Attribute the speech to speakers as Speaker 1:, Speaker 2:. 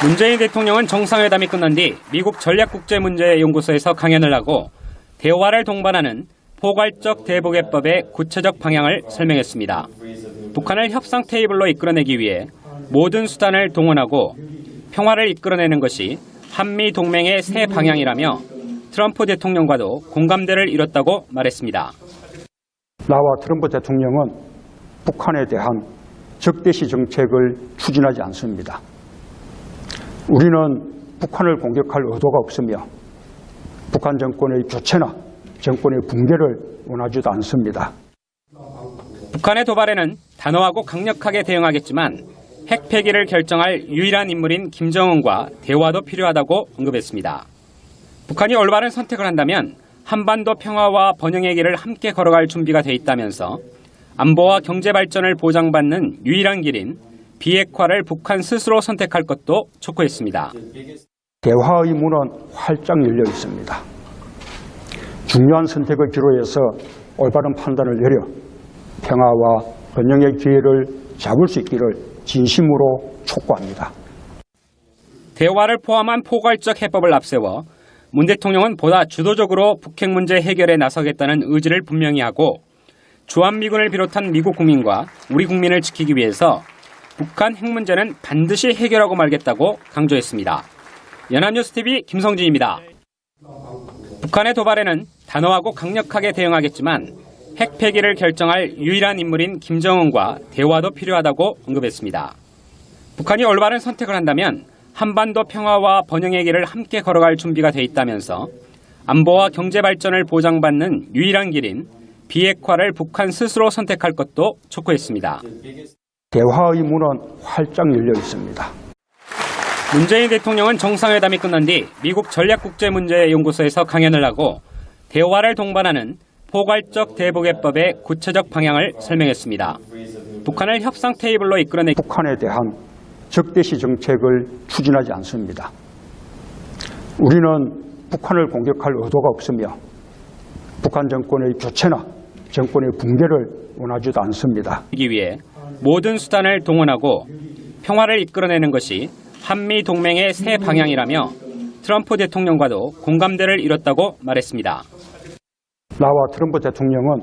Speaker 1: 문재인 대통령은 정상회담이 끝난 뒤 미국 전략국제문제연구소에서 강연을 하고 대화를 동반하는 포괄적 대북해법의 구체적 방향을 설명했습니다. 북한을 협상 테이블로 이끌어내기 위해 모든 수단을 동원하고 평화를 이끌어내는 것이 한미 동맹의 새 방향이라며 트럼프 대통령과도 공감대를 이뤘다고 말했습니다.
Speaker 2: 나와 트럼프 대통령은 북한에 대한 적대시 정책을 추진하지 않습니다. 우리는 북한을 공격할 의도가 없으며 북한 정권의 교체나 정권의 붕괴를 원하지도 않습니다.
Speaker 1: 북한의 도발에는 단호하고 강력하게 대응하겠지만 핵 폐기를 결정할 유일한 인물인 김정은과 대화도 필요하다고 언급했습니다. 북한이 올바른 선택을 한다면 한반도 평화와 번영의 길을 함께 걸어갈 준비가 돼 있다면서 안보와 경제 발전을 보장받는 유일한 길인 비핵화를 북한 스스로 선택할 것도 촉구했습니다.
Speaker 2: 대화의 문은 활짝 열려 있습니다. 중요한 선택을 기로해서 올바른 판단을 내려 평화와 번영의 기회를 잡을 수 있기를 진심으로 촉구합니다.
Speaker 1: 대화를 포함한 포괄적 해법을 앞세워 문 대통령은 보다 주도적으로 북핵 문제 해결에 나서겠다는 의지를 분명히 하고 주한미군을 비롯한 미국 국민과 우리 국민을 지키기 위해서 북한 핵 문제는 반드시 해결하고 말겠다고 강조했습니다. 연합뉴스TV 김성진입니다. 북한의 도발에는 단호하고 강력하게 대응하겠지만 핵 폐기를 결정할 유일한 인물인 김정은과 대화도 필요하다고 언급했습니다. 북한이 올바른 선택을 한다면 한반도 평화와 번영의 길을 함께 걸어갈 준비가 돼 있다면서 안보와 경제 발전을 보장받는 유일한 길인 비핵화를 북한 스스로 선택할 것도 촉구했습니다.
Speaker 2: 대화의 문은 활짝 열려 있습니다.
Speaker 1: 문재인 대통령은 정상회담이 끝난 뒤 미국 전략국제문제연구소에서 강연을 하고 대화를 동반하는 포괄적 대북해법의 구체적 방향을 설명했습니다. 북한을 협상 테이블로 이끌어내
Speaker 2: 북한에 대한 적대시 정책을 추진하지 않습니다. 우리는 북한을 공격할 의도가 없으며 북한 정권의 교체나 정권의 붕괴를 원하지도 않습니다.
Speaker 1: 기 위해 모든 수단을 동원하고 평화를 이끌어내는 것이 한미 동맹의 새 방향이라며 트럼프 대통령과도 공감대를 이뤘다고 말했습니다.
Speaker 2: 나와 트럼프 대통령은